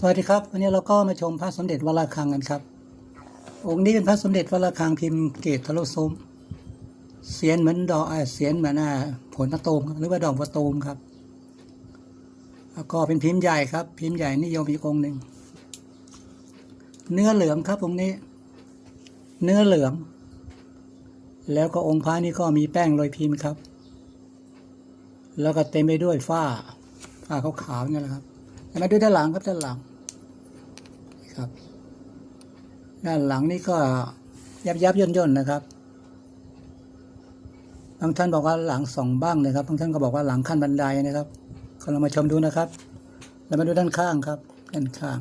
สวัสดีครับ วันนี้เราก็มาชมพระสมเด็จวระฆังกันครับ องค์นี้เป็นพระสมเด็จวระฆังพิมพ์เกตทะลุซุ้มเสียนเหมือนดอกเสียนเหมือนผลมะตูมหรือว่าดอกมะตูมครับ แล้วก็เป็นพิมพ์ใหญ่ครับ พิมพ์ใหญ่นิยมอีกองหนึ่งเนื้อเหลืองครับองค์นี้ เนื้อเหลือง แล้วก็องค์พระนี่ก็มีแป้งโรยพิมพ์ครับ แล้วก็เต็มไปด้วยฝ้าฝ้าขาวๆนี่แหละครับ มาดูด้านหลังครับด้านหลังครับ ด้านหลังนี่ก็ยับยับย่นย่นนะครับบางท่านบอกว่าหลังสองบ้างนะครับบางท่านก็บอกว่าหลังขั้นบันไดนะครับก็เรามาชมดูนะครับแล้วมาดูด้านข้างครับ ด้านข้าง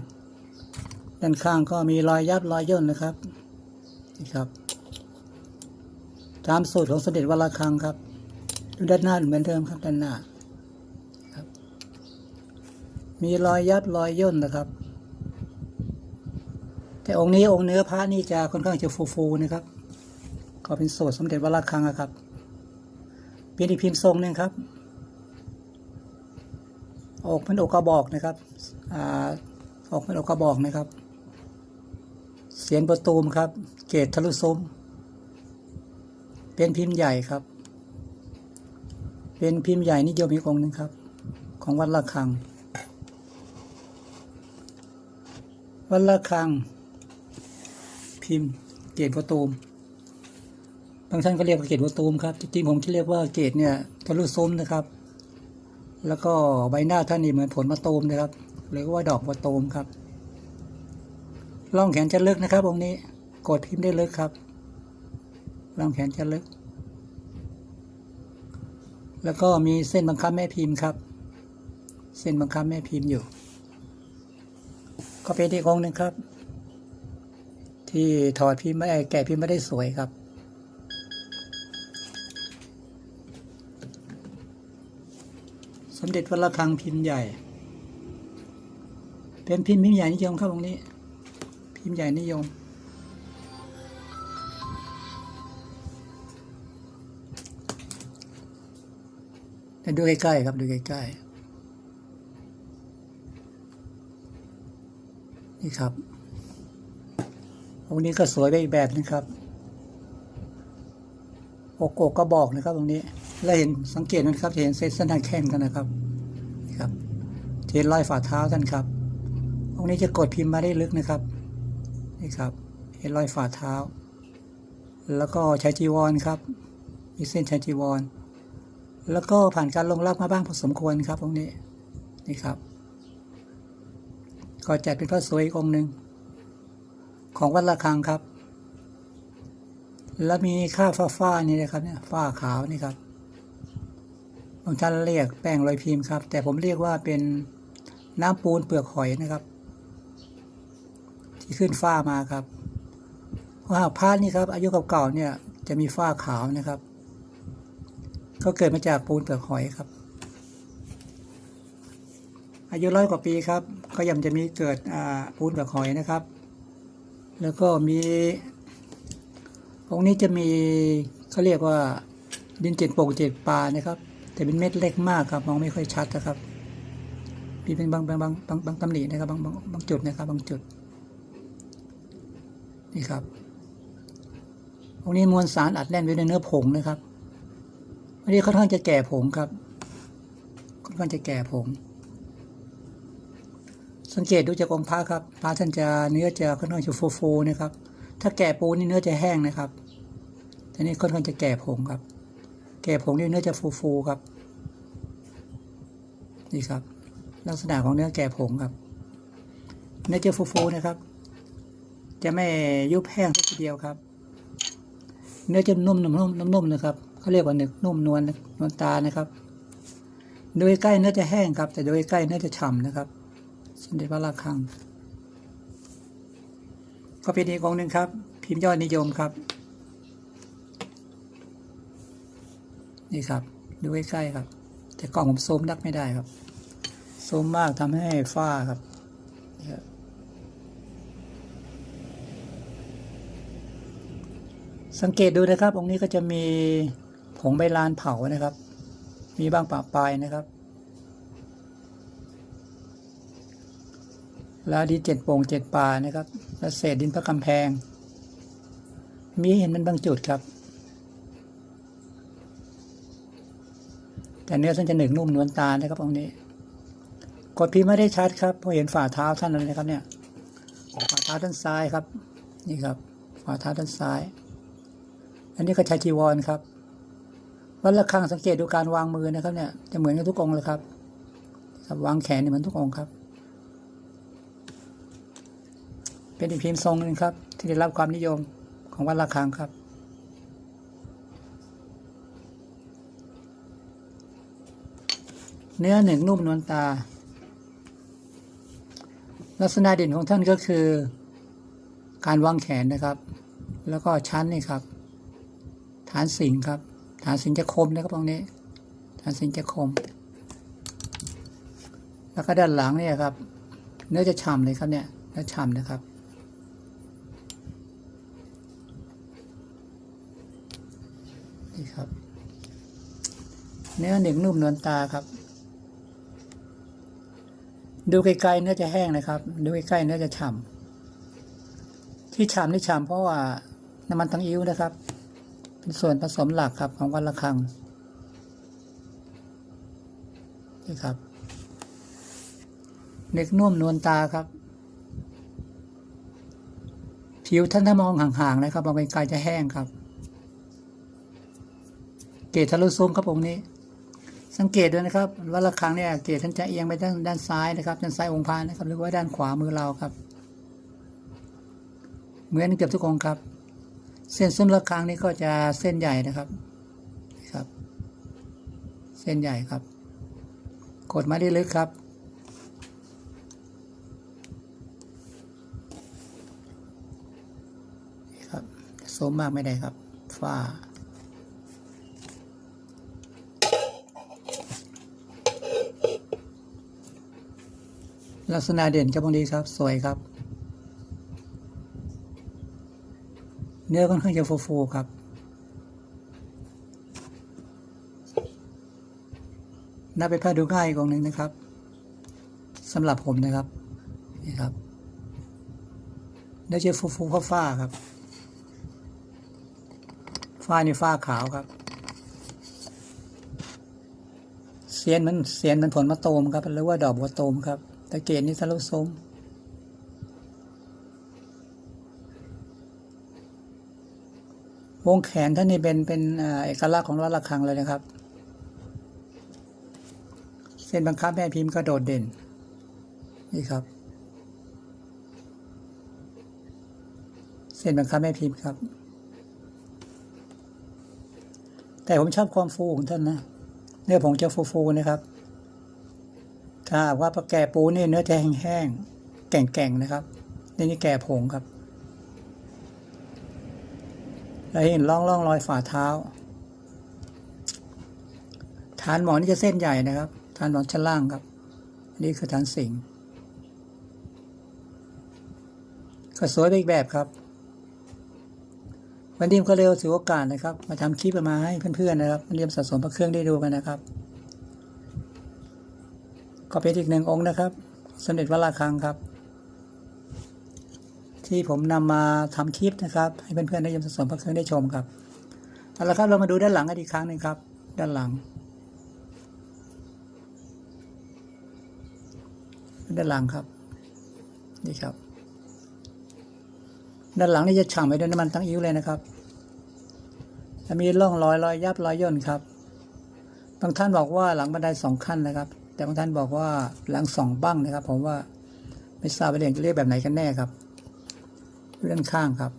ด้านข้างก็มีรอยยับรอยย่นนะครับนี่ครับ ตามสูตรของสมเด็จวัดระฆังครับ ดูด้านหน้าเหมือนเดิมครับด้านหน้า มีรอยยับรอยย่นนะครับ แต่องค์นี้องค์เนื้อพระนี่จะค่อนข้างจะฟูๆนะครับ ก็เป็นโสดสมเด็จวัดระฆังอะครับเป็นอีกพิมพ์ทรงหนึ่งครับอกเป็นอกกระบอกนะครับอ่าออกเป็นอกกระบอกนะครับ เสียนประตูมครับ เกตทะลุซุ้มเป็นพิมพ์ใหญ่ครับ เป็นพิมพ์ใหญ่นิยมอีกองค์หนึ่งครับ ของวัดระฆัง วัดละครั้งพิมพ์เกตประตูมบางท่านก็เรียกว่าเกตประตูมครับจริงๆผมจะเรียกว่าเกตเนี่ยทะลุซุ้มนะครับ แล้วก็ใบหน้าท่านนี่เหมือนผลมะตูมนะครับหรือว่าดอกมะตูมครับร่องแขนจะลึกนะครับองค์นี้กดพิมพ์ได้ลึกครับร่องแขนจะลึก แล้วก็มีเส้นบังคับแม่พิมพ์ครับ เส้นบังคับแม่พิมพ์อยู่ ก็เป็นอีกองหนึ่งครับ ที่ถอดพิมพ์ไม่แกะพิมพ์ไม่ได้สวยครับ สมเด็จวัดระฆังพิมพ์ใหญ่ เป็นพิมพ์พิมพ์ใหญ่นิยมครับองนี้ พิมพ์ใหญ่นิยมแต่ดูใกล้ๆครับดูใกล้ๆ นี่ ครับองค์นี้ก็สวยไปอีกแบบนึงครับโอกอกก็บอกนะครับ ตรงนี้ แล้วเห็นสังเกตไหมครับจะเห็นเส้นเส้นทางแข้งกันนะครับนี่ครับเห็นรอยฝ่าเท้าท่านครับองนี้จะกดพิมพ์มาได้ลึกนะครับนี่ครับ เห็นรอยฝ่าเท้า แล้วก็ใช้จีวรครับ มีเส้นใช้จีวร แล้วก็ผ่านการลงรักมาบ้างพอสมควรครับตรงนี้นี่ครับ ก็จัดเป็นพระสวยอีกองค์หนึ่ง ของวัดระฆังครับ แล้วมีค่าฟ้าฟ้าๆนี่นะครับเนี่ยฝ้าขาวนี่ครับบางท่านเรียกแป้งลอยพิมพ์ครับ แต่ผมเรียกว่าเป็นน้ำปูนเปลือกหอยนะครับ ที่ขึ้นฝ้ามาครับเพราะหากผ้านี่ครับ อายุเก่าๆเนี่ยจะมีฝ้าขาวนะครับ ก็เกิดมาจากปูนเปลือกหอยครับ อายุร้อยกว่าปีครับ ก็ยังจะมีเกิดปูนเปลือกหอยนะครับ แล้วก็มีองนี้จะมีเขาเรียกว่าดินเจ็ดโป่งเจ็ดปลานะครับ แต่เป็นเม็ดเล็กมากครับมองไม่ค่อยชัดนะครับ มีเป็นบางบางบางบางบางตำหนินะครับบางบางบางจุดนะครับบางจุดนี่ครับองนี้มวลสารอัดแน่นไว้ในเนื้อผงนะครับอันนี้ค่อนข้างจะแก่ผงครับค่อนข้างจะแก่ผง สังเกตดูจากองค์พระครับพระท่านจะเนื้อจะค่อนข้างจะฟูๆนะครับ ถ้าแก่ปูนี่เนื้อจะแห้งนะครับแต่นี่ค่อนข้างจะแก่ผงครับ แก่ผงนี่เนื้อจะฟูๆครับ นี่ครับ ลักษณะของเนื้อแก่ผงครับ เนื้อจะฟูๆนะครับ จะไม่ยุบแห้งทีเดียวครับ เนื้อจะนุ่มๆนุ่มนุ่มนะครับเขาเรียกว่าหนึกนุ่มนวลนวลตานะครับ โดยใกล้เนื้อจะแห้งครับ แต่โดยใกล้เนื้อจะฉ่ำนะครับ สมเด็จพระระฆังก็เป็นอีกองหนึ่งครับ พิมพ์ยอดนิยมครับ นี่ครับ ดูใกล้ๆครับ แต่กล้องผมซูมนักไม่ได้ครับซูมมากทำให้ฝ้าครับนี่ครับสังเกตดูนะครับ องค์นี้ก็จะมีผงใบลานเผานะครับ มีบ้างปะปลายนะครับ แล้วดีเจ็ดโป่งเจ็ดป่านะครับและเศษดินพระกำแพง มีเห็นเป็นบางจุดครับ แต่เนื้อท่านจะหนึกนุ่มนวลตานะครับองค์นี้ กดพิมพ์ไม่ได้ชัดครับเพราะเห็นฝ่าเท้าท่านเลยนะครับเนี่ยฝ่าเท้าด้านซ้ายครับ นี่ครับ ฝ่าเท้าด้านซ้าย อันนี้ก็ชายจีวรครับวัดระฆังสังเกตดูการวางมือนะครับเนี่ยจะเหมือนกันทุกองเลยครับครับวางแขนเหมือนทุกองครับ เป็นอีกพิมพ์ทรงหนึงครับ ที่ได้รับความนิยมของวัดระฆังครับ เนื้อหนึ่งนุ่มนวลตา ลักษณะเด่นของท่านก็คือ การวางแขนนะครับ แล้วก็ชั้นนี่ครับ ฐานสิงครับ ฐานสิงจะคมนะครับตรงนี้ ฐานสิงจะคม แล้วก็ด้านหลังเนี่ยครับ เนื้อจะฉ่ำเลยครับเนี่ยเนื้อฉ่ำนะครับ นี่ครับ เนื้อเหนึ่งนุ่มนวลตาครับ ดูไกลๆเนื้อจะแห้งนะครับ ดูใกล้ๆเนื้อจะฉ่ำที่ฉ่ำนี่ฉ่ำเพราะว่าน้ำมันตังอิ้วนะครับ เป็นส่วนผสมหลักครับของวันละครังนี่ครับเด็กนุ่มนวลตาครับ ผิวท่านถ้ามองห่างๆนะครับมองไกลๆจะแห้งครับ เกตทะลุซุ้มครับองค์นี้ สังเกตด้วยนะครับว่าระฆังเนี่ยเกตท่านจะเอียงไปด้านด้านซ้ายนะครับด้านซ้ายองค์พระนะครับหรือว่าด้านขวามือเราครับ เหมือนเกือบทุกองค์ครับ เส้นซุ้มระฆังนี่ก็จะเส้นใหญ่นะครับครับ เส้นใหญ่ครับ กดมาได้ลึกครับครับซุ้มมากไม่ได้ครับฝ้า ลักษณะเด่นครับตรงนี้ครับ สวยครับ เนื้อค่อนข้างจะฟูๆครับน่าไปนผ้าดูง่ายอีกองหนึ่งนะครับสำหรับผมนะครับนี่ครับเนื้อจะฟูๆฟ้าครับ ฝ้านี่ฝ้าขาวครับ เสียนมันเสียนมันผลมะโตมครับหรือว่าดอกบัวโตมครับ ตะเกียบนี่ทะลุซุ้มวงแขนท่านนี่เป็นเป็นเอกลักษณ์ของรัตระฆังเลยนะครับ เส้นบังคับแม่พิมพ์ก็โดดเด่น นี่ครับ เส้นบังคับแม่พิมพ์ครับ แต่ผมชอบความฟูของท่านนะ เนื้อผงจะฟูๆนะครับ ถ้าว่าปลาแก่ปูนี่เนื้อจะแห้งๆแก่งๆนะครับ นี่นี่แก่ผงครับเราเห็นร่องร่องรอยฝ่าเท้า ฐานหมอนนี่จะเส้นใหญ่นะครับ ฐานหมอนชั้นล่างครับ นี่คือฐานสิงห์ก็สวยไปอีกแบบครับ วันนี้ก็เร็วถือโอกาสนะครับ มาทำคลิปมาให้เพื่อนๆนะครับมาเรียมสะสมพระเครื่องได้ดูกันนะครับ ก็เป็นอีกหนึ่งองค์นะครับ สมเด็จวัดระฆังครับ ที่ผมนำมาทำคลิปนะครับ ให้เพื่อนๆได้ยมสะสมพระเครื่องได้ชมครับเอาละครับเรามาดูด้านหลังกันอีกครั้งหนึ่งครับ ด้านหลัง ด้านหลังครับ นี่ครับ ด้านหลังนี่จะฉ่ำไปด้วยน้ำมันตั้งอิ้วเลยนะครับจะมีร่องรอยรอยยับรอยย่นครับ บางท่านบอกว่าหลังบันไดสองขั้นนะครับ แต่บางท่านบอกว่าหลังสองบั้งนะครับ ผมว่าไม่ทราบว่าเรียนจะเรียกแบบไหนกันแน่ครับด้านข้างครับ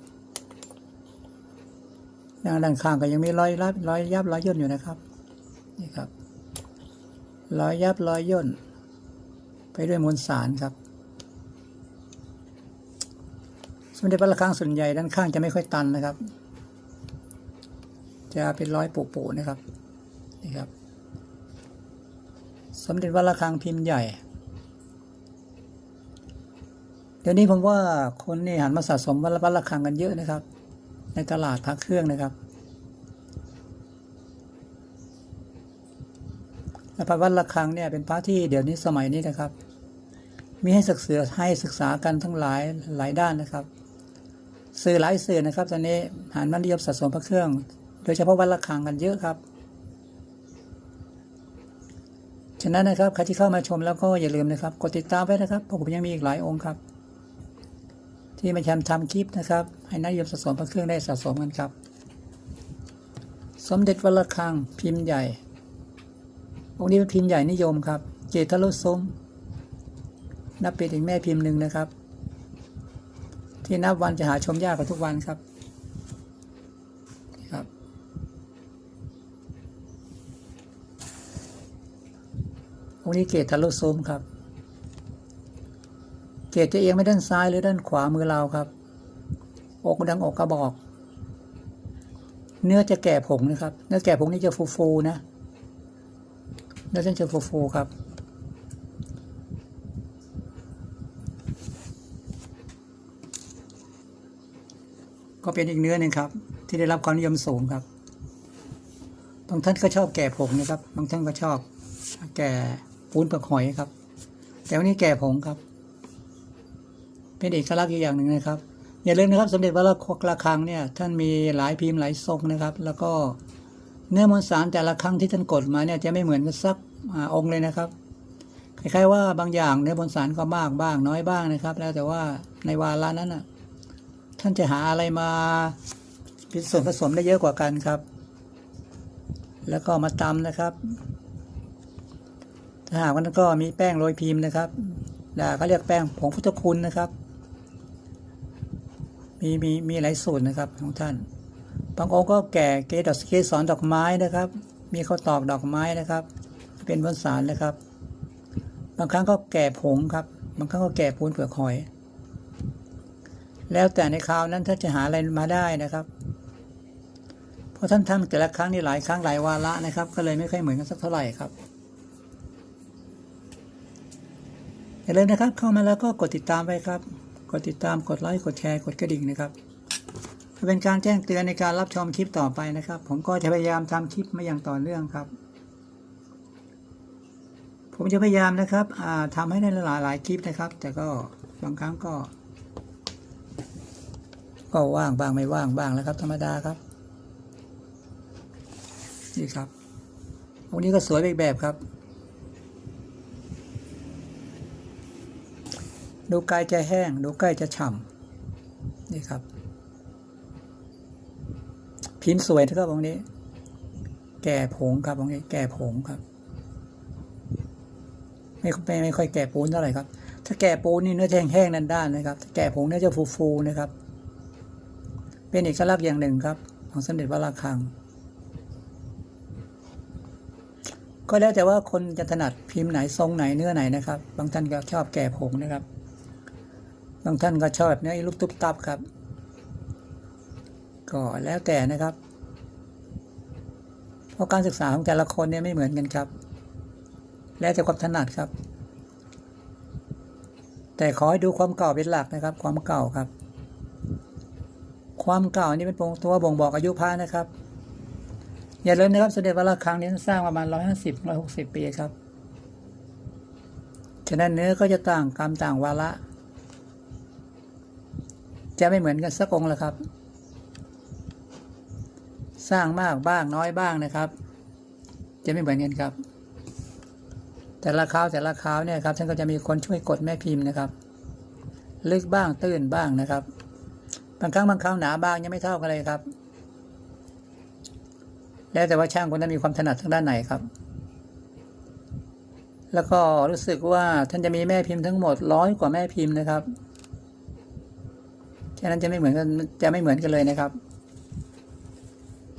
ด้านข้างก็ยังมีรอยรับรอยยับรอยย่นอยู่นะครับนี่ครับรอยยับรอยย่น ไปด้วยมวลสารครับสมเด็จพระระฆังส่วนใหญ่ด้านข้างจะไม่ค่อยตันนะครับ จะเป็นร้อยปุๆนะครับนี่ครับ สมเด็จวัดระฆังพิมพ์ใหญ่ เดี๋ยวนี้ผมว่าคนนี่หันมาสะสมวัดวัดระฆังกันเยอะนะครับ ในตลาดพักเครื่องนะครับและพระวัดระฆังเนี่ยเป็นพระที่เดี๋ยวนี้สมัยนี้นะครับ มีให้ศึกษาให้ศึกษากันทั้งหลายหลายด้านนะครับ สื่อหลายสื่อนะครับตอนนี้หันมานิยมสะสมพระเครื่อง โดยเฉพาะวัดระฆังกันเยอะครับ ฉะนั้นนะครับใครที่เข้ามาชมแล้วก็อย่าลืมนะครับ กดติดตามไว้นะครับเพราะผมยังมีอีกหลายองค์ครับ ที่มาทำทำคลิปนะครับ ให้นักยมสะสมพระเครื่องได้สะสมกันครับ สมเด็จวัดระฆังพิมพ์ใหญ่ องค์นี้เป็นพิมพ์ใหญ่นิยมครับ เจตลุสมนับเป็นอีกแม่พิมพ์หนึ่งนะครับ ที่นับวันจะหาชมยากกว่าทุกวันครับ องนี้เกตทะลุซุ้มครับ เกตจะเอียงไปด้านซ้ายหรือด้านขวามือเราครับ อกดังอกกระบอก เนื้อจะแก่ผงนะครับ เนื้อแก่ผงนี่จะฟูๆนะเนื้อจะฟูๆครับก็เป็นอีกเนื้อหนึ่งครับ ที่ได้รับความนิยมสูงครับ บางท่านก็ชอบแก่ผงนะครับ บางท่านก็ชอบแก่ ปูนเปลือกหอยครับ แต่วันนี้แก่ผงครับ เป็นเอกลักษณ์อีกอย่างหนึ่งนะครับ อย่าลืมนะครับ สมเด็จวัดระฆังเนี่ย ท่านมีหลายพิมพ์หลายทรงนะครับ แล้วก็เนื้อมวลสารแต่ละครั้งที่ท่านกดมาเนี่ยจะไม่เหมือนกันสักอองค์เลยนะครับคล้ายๆว่าบางอย่างเนื้อมวลสารก็มากบ้างน้อยบ้างนะครับ แล้วแต่ว่าในวาระนั้นน่ะท่านจะหาอะไรมาเป็นส่วนผสมได้เยอะกว่ากันครับ แล้วก็มาตำนะครับ ถ้าหากนั้นก็มีแป้งโรยพิมพ์นะครับเขาเรียกแป้งผงพุทธคุณนะครับ มีมีมีหลายสูตรนะครับของท่าน บางองค์ก็แก่เกดอกเกสรดอกไม้นะครับ มีข้าวตอกดอกไม้นะครับ เป็นบนสารนะครับ บางครั้งก็แก่ผงครับ บางครั้งก็แก่ปูนเปลือกหอย แล้วแต่ในคราวนั้นถ้าจะหาอะไรมาได้นะครับ เพราะท่านทำแต่ละครั้งนี่หลายครั้งหลายวาระนะครับ ก็เลยไม่ค่อยเหมือนกันสักเท่าไหร่ครับ อย่าลืมนะครับ เข้ามาแล้วก็กดติดตามไปครับ กดติดตามกดไลค์กดแชร์กดกระดิ่งนะครับเพื่อเป็นการแจ้งเตือนในการรับชมคลิปต่อไปนะครับ ผมก็จะพยายามทำคลิปมาอย่างต่อเนื่องครับ ผมจะพยายามนะครับอ่าทำให้ได้หลายหลายๆคลิปนะครับ แต่ก็บางครั้งก็ ก็ว่างบ้างไม่ว่างบ้างแล้วครับ ธรรมดาครับนี่ครับวันนี้ก็สวยอีกแบบครับ ดูไกลจะแห้ง ดูกล้จะฉ่ำนี่ครับ พิมพ์สวยนะครับตรงนี้ แก่ผงครับตรงนี้ แก่ผงครับ ไม่ไม่ไม่ค่อยแก่ปูนเท่าไหร่ครับ ถ้าแก่ปูนนี่เนื้อจะแห้งๆด้านๆนะครับถ้าแก่ผงเนื้อจะฟูๆนะครับ เป็นเอกลักษณ์อย่างหนึ่งครับ ของสมเด็จวระฆัง ก็แล้วแต่ว่าคนจะถนัดพิมพ์ไหนทรงไหนเนื้อไหนนะครับ บางท่านก็ชอบแก่ผงนะครับ บางท่านก็ชอบแบบนื้ลูกตุ๊บตับครับ ก็แล้วแต่นะครับ เพราะการศึกษาของแต่ละคนเนี่ยไม่เหมือนกันครับ แล้วแต่ความถนัดครับ แต่ขอให้ดูความเก่าเป็นหลักนะครับ ความเก่าครับ ความเก่านี่เป็นตัวบ่งบอกอายุพระนะครับ อย่าลืมนะครับสมเด็จวัดระฆังนี้สร้างประมาณร้อยห้าสิบร้อยหกสิบปีครับฉะนั้นเนื้อก็จะต่างกรรมต่างวาระ จะไม่เหมือนกันสักองค์ละครับ สร้างมากบ้างน้อยบ้างนะครับ จะไม่เหมือนกันครับ แต่ละคราวแต่ละคราวเนี่ยครับท่านก็จะมีคนช่วยกดแม่พิมพ์นะครับ ลึกบ้างตื้นบ้างนะครับ บางครั้งบางคราวหนาบ้างยังไม่เท่ากันเลยครับ แล้วแต่ว่าช่างคนนั้นมีความถนัดทางด้านไหนครับแล้วก็รู้สึกว่าท่านจะมีแม่พิมพ์ทั้งหมดร้อยกว่าแม่พิมพ์นะครับะนั้นจะไม่เหมือนกันจะไม่เหมือนกันเลยนะครับ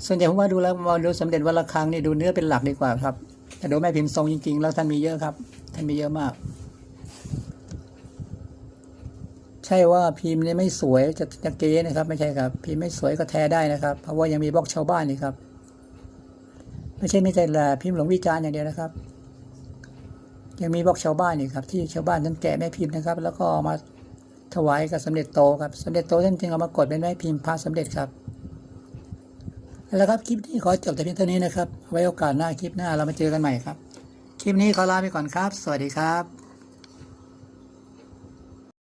ส่วนใหญ่ผมว่าดูแล้วมาดูสมเด็จวัดระฆังนี่ดูเนื้อเป็นหลักดีกว่าครับ แต่ดูแม่พิมพ์ทรงจริง ๆ แล้วท่านมีเยอะครับ ท่านมีเยอะมาก ใช่ว่าพิมพ์นี่ไม่สวยจะจะเก๊นะครับ ไม่ใช่ครับ พิมพ์ไม่สวยก็แท้ได้นะครับ เพราะว่ายังมีบล็อกชาวบ้านนี่ครับ ไม่ใช่ไม่ใช่ละพิมพ์หลงวิจารณ์อย่างเดียวนะครับ ยังมีบล็อกชาวบ้านนี่ครับที่ชาวบ้านท่านแกะแม่พิมพ์นะครับ แล้วก็มา ถวายกับสมเด็จโตครับสมเด็จโตท่านจึงเอามากดเป็นไม้พิมพ์พระสมเด็จครับแล้วครับคลิปนี้ขอจบแต่เพียงเท่านี้นะครับ ไว้โอกาสหน้าคลิปหน้าเรามาเจอกันใหม่ครับ คลิปนี้ขอลาไปก่อนครับ สวัสดีครับ